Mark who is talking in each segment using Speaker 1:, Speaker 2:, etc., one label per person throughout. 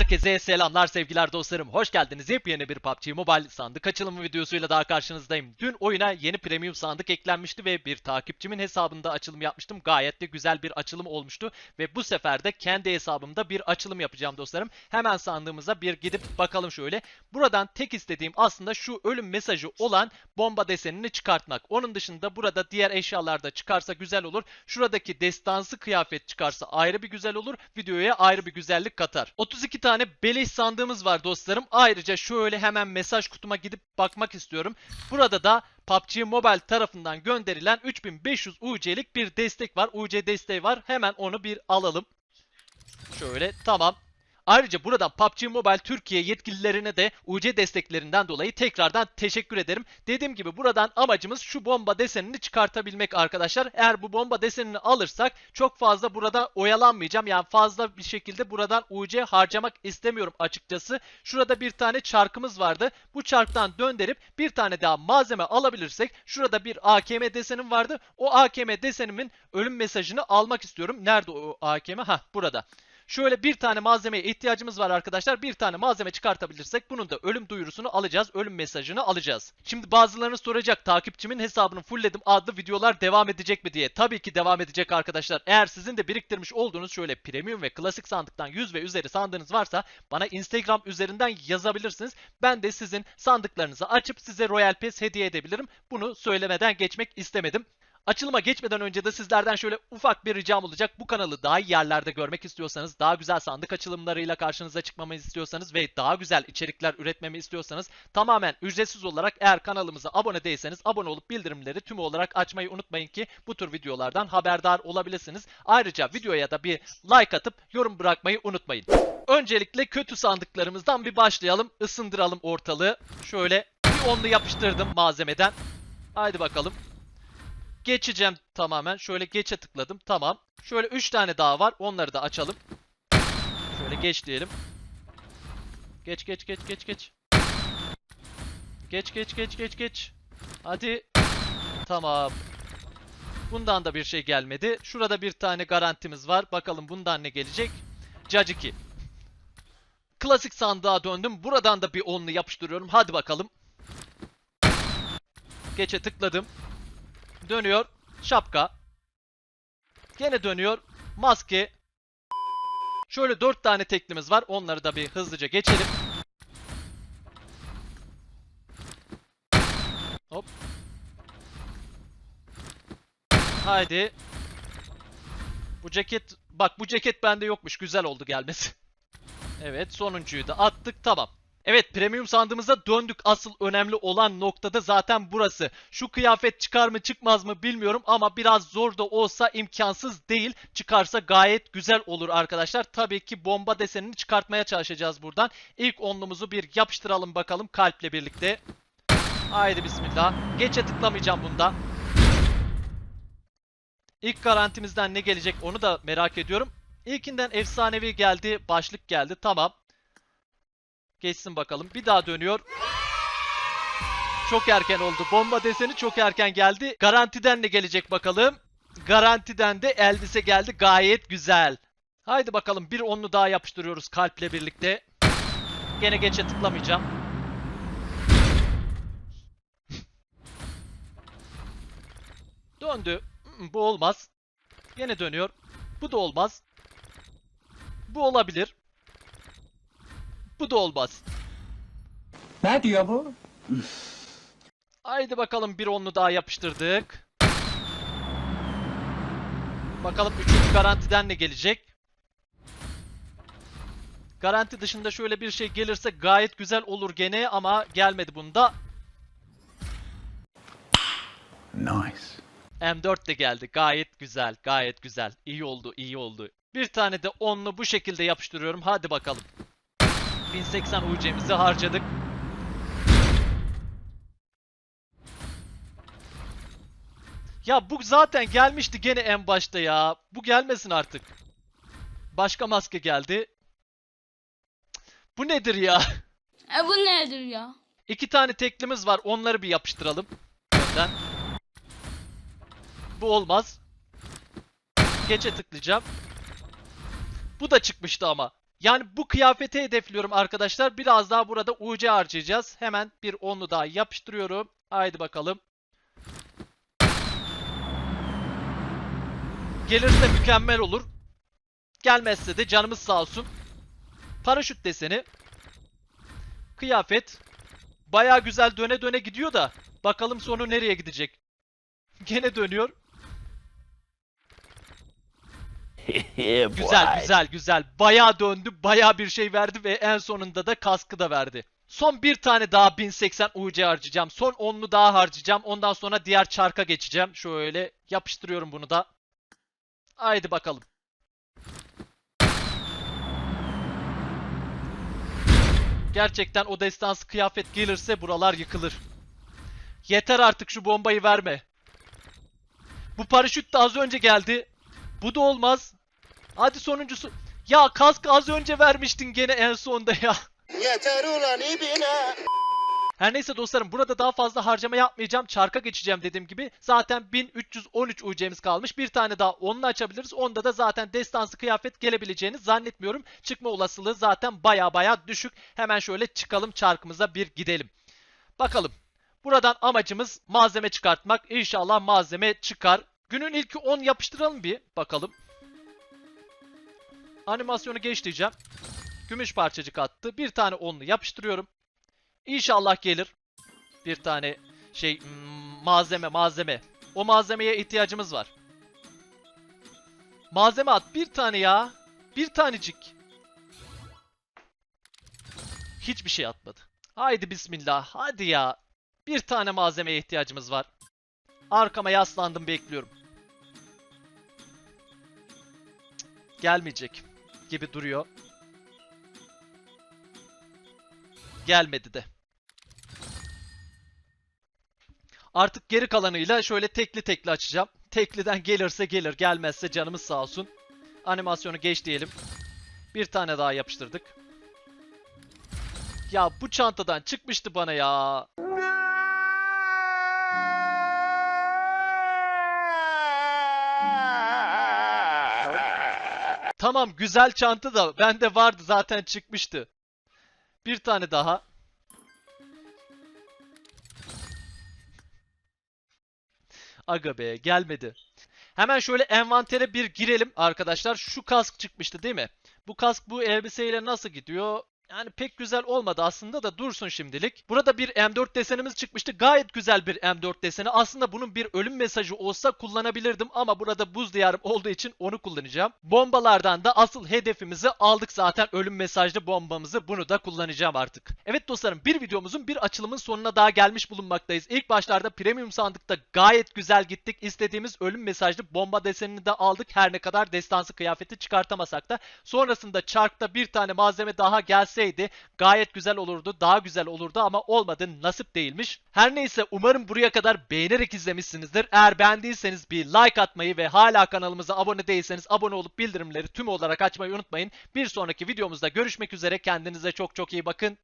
Speaker 1: Herkese selamlar sevgiler dostlarım. Hoş geldiniz. Yepyeni bir PUBG Mobile sandık açılımı videosuyla daha karşınızdayım. Dün oyuna yeni premium sandık eklenmişti ve bir takipçimin hesabında açılım yapmıştım. Gayet de güzel bir açılım olmuştu. Ve bu sefer de kendi hesabımda bir açılım yapacağım dostlarım. Hemen sandığımıza bir gidip bakalım şöyle. Buradan tek istediğim aslında şu ölüm mesajı olan bomba desenini çıkartmak. Onun dışında burada diğer eşyalar da çıkarsa güzel olur. Şuradaki destansı kıyafet çıkarsa ayrı bir güzel olur. Videoya ayrı bir güzellik katar. 32 tane beleş sandığımız var dostlarım. Ayrıca şöyle hemen mesaj kutuma gidip bakmak istiyorum. Burada da PUBG Mobile tarafından gönderilen 3500 UC'lik bir destek var. UC desteği var. Hemen onu bir alalım. Şöyle tamam. Ayrıca buradan PUBG Mobile Türkiye yetkililerine de UC desteklerinden dolayı tekrardan teşekkür ederim. Dediğim gibi buradan amacımız şu bomba desenini çıkartabilmek arkadaşlar. Eğer bu bomba desenini alırsak çok fazla burada oyalanmayacağım. Yani fazla bir şekilde buradan UC harcamak istemiyorum açıkçası. Şurada bir tane çarkımız vardı. Bu çarktan döndürüp bir tane daha malzeme alabilirsek şurada bir AKM desenim vardı. O AKM desenimin ölüm mesajını almak istiyorum. Nerede o AKM? Ha burada. Şöyle bir tane malzemeye ihtiyacımız var arkadaşlar. Bir tane malzeme çıkartabilirsek bunun da ölüm duyurusunu alacağız. Ölüm mesajını alacağız. Şimdi bazılarınız soracak takipçimin hesabını fullledim adlı videolar devam edecek mi diye. Tabii ki devam edecek arkadaşlar. Eğer sizin de biriktirmiş olduğunuz şöyle premium ve klasik sandıktan 100 ve üzeri sandığınız varsa bana Instagram üzerinden yazabilirsiniz. Ben de sizin sandıklarınızı açıp size Royal Pass hediye edebilirim. Bunu söylemeden geçmek istemedim. Açılıma geçmeden önce de sizlerden şöyle ufak bir ricam olacak. Bu kanalı daha iyi yerlerde görmek istiyorsanız, daha güzel sandık açılımlarıyla karşınıza çıkmamı istiyorsanız ve daha güzel içerikler üretmemi istiyorsanız tamamen ücretsiz olarak eğer kanalımıza abone değilseniz abone olup bildirimleri tüm olarak açmayı unutmayın ki bu tür videolardan haberdar olabilirsiniz. Ayrıca videoya da bir like atıp yorum bırakmayı unutmayın. Öncelikle kötü sandıklarımızdan bir başlayalım. Isındıralım ortalığı. Şöyle bir onlu yapıştırdım malzemeden. Haydi bakalım. Geçeceğim tamamen. Şöyle geçe tıkladım. Tamam. Şöyle 3 tane daha var. Onları da açalım. Şöyle geç diyelim. Geç geç geç geç geç. Geç geç geç geç geç. Hadi. Tamam. Bundan da bir şey gelmedi. Şurada bir tane garantimiz var. Bakalım bundan ne gelecek? Judge 2. Klasik sandığa döndüm. Buradan da bir onlu yapıştırıyorum. Hadi bakalım. Geçe tıkladım. Dönüyor. Şapka. Gene dönüyor. Maske. Şöyle dört tane teklimiz var. Onları da bir hızlıca geçelim. Hop. Haydi. Bu ceket... Bak bu ceket bende yokmuş. Güzel oldu gelmesi. Evet sonuncuyu da attık. Tamam. Evet premium sandığımıza döndük. Asıl önemli olan noktada zaten burası. Şu kıyafet çıkar mı çıkmaz mı bilmiyorum ama biraz zor da olsa imkansız değil. Çıkarsa gayet güzel olur arkadaşlar. Tabii ki bomba desenini çıkartmaya çalışacağız buradan. İlk onlumuzu bir yapıştıralım bakalım kalple birlikte. Haydi bismillah. Geçe tıklamayacağım bunda. İlk garantimizden ne gelecek onu da merak ediyorum. İlkinden efsanevi geldi, başlık geldi. Tamam. Geçsin bakalım. Bir daha dönüyor. Çok erken oldu. Bomba deseni çok erken geldi. Garantiden ne gelecek bakalım. Garantiden de Eldis'e geldi. Gayet güzel. Haydi bakalım bir onlu daha yapıştırıyoruz kalple birlikte. Gene geçe tıklamayacağım. Döndü. Mm, Bu olmaz. Gene dönüyor. Bu da olmaz. Bu olabilir. Bu da olmaz.
Speaker 2: Ne diyor bu?
Speaker 1: Haydi bakalım bir onlu daha yapıştırdık. Bakalım üçüncü garantiden ne gelecek? Garanti dışında şöyle bir şey gelirse gayet güzel olur gene ama gelmedi bunda.
Speaker 2: Nice.
Speaker 1: M4 de geldi. Gayet güzel, gayet güzel. İyi oldu, iyi oldu. Bir tane de onlu bu şekilde yapıştırıyorum. Hadi bakalım. 1080 UC'mizi harcadık. Ya bu zaten gelmişti gene en başta ya. Bu gelmesin artık. Başka maske geldi. Bu nedir ya?
Speaker 3: E bu nedir ya?
Speaker 1: İki tane teklimiz var. Onları bir yapıştıralım. Önden. Bu olmaz. Geçe tıklayacağım. Bu da çıkmıştı ama. Yani bu kıyafeti hedefliyorum arkadaşlar. Biraz daha burada UC harcayacağız. Hemen bir onlu daha yapıştırıyorum. Haydi bakalım. Gelirse mükemmel olur. Gelmezse de canımız sağ olsun. Paraşüt deseni. Kıyafet. Baya güzel döne döne gidiyor da. Bakalım sonu nereye gidecek. Gene dönüyor. Güzel güzel güzel. Bayağı döndü. Bayağı bir şey verdi ve en sonunda da kaskı da verdi. Son bir tane daha 1080 UC harcayacağım. Son 10'lu daha harcayacağım. Ondan sonra diğer çarka geçeceğim. Şöyle yapıştırıyorum bunu da. Haydi bakalım. Gerçekten o destansı kıyafet gelirse buralar yıkılır. Yeter artık şu bombayı verme. Bu paraşüt de az önce geldi. Bu da olmaz. Hadi sonuncusu. Ya kask az önce vermiştin gene en sonda ya.
Speaker 4: Yeter ulan ibine.
Speaker 1: Her neyse dostlarım burada daha fazla harcama yapmayacağım. Çarka geçeceğim dediğim gibi. Zaten 1313 UC'miz kalmış. Bir tane daha onunla açabiliriz. Onda da zaten destansı kıyafet gelebileceğini zannetmiyorum. Çıkma olasılığı zaten baya baya düşük. Hemen şöyle çıkalım çarkımıza bir gidelim. Bakalım. Buradan amacımız malzeme çıkartmak. İnşallah malzeme çıkar. Günün ilki 10 yapıştıralım bir. Bakalım. Animasyonu geç diyeceğim. Gümüş parçacık attı. Bir tane onlu yapıştırıyorum. İnşallah gelir. Bir tane şey malzeme malzeme. O malzemeye ihtiyacımız var. Malzeme at bir tane ya. Bir tanecik. Hiçbir şey atmadı. Haydi bismillah. Hadi ya. Bir tane malzemeye ihtiyacımız var. Arkama yaslandım bekliyorum. Gelmeyecek gibi duruyor. Gelmedi de. Artık geri kalanıyla şöyle tekli tekli açacağım. Tekliden gelirse gelir, gelmezse canımız sağ olsun. Animasyonu geç diyelim. Bir tane daha yapıştırdık. Ya bu çantadan çıkmıştı bana ya. Tamam güzel çanta da bende vardı zaten çıkmıştı. Bir tane daha. Aga be gelmedi. Hemen şöyle envantere bir girelim arkadaşlar. Şu kask çıkmıştı değil mi? Bu kask bu elbiseyle nasıl gidiyor? Yani pek güzel olmadı aslında da dursun şimdilik. Burada bir M4 desenimiz çıkmıştı. Gayet güzel bir M4 deseni. Aslında bunun bir ölüm mesajı olsa kullanabilirdim ama burada buz diyarım olduğu için onu kullanacağım. Bombalardan da asıl hedefimizi aldık zaten ölüm mesajlı bombamızı. Bunu da kullanacağım artık. Evet dostlarım bir videomuzun bir açılımın sonuna daha gelmiş bulunmaktayız. İlk başlarda premium sandıkta gayet güzel gittik. İstediğimiz ölüm mesajlı bomba desenini de aldık. Her ne kadar destansı kıyafeti çıkartamasak da. Sonrasında çarkta bir tane malzeme daha gelseydi gayet güzel olurdu. Daha güzel olurdu ama olmadı. Nasip değilmiş. Her neyse umarım buraya kadar beğenerek izlemişsinizdir. Eğer beğendiyseniz bir like atmayı ve hala kanalımıza abone değilseniz abone olup bildirimleri tüm olarak açmayı unutmayın. Bir sonraki videomuzda görüşmek üzere. Kendinize çok çok iyi bakın.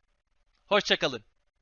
Speaker 1: Hoşçakalın.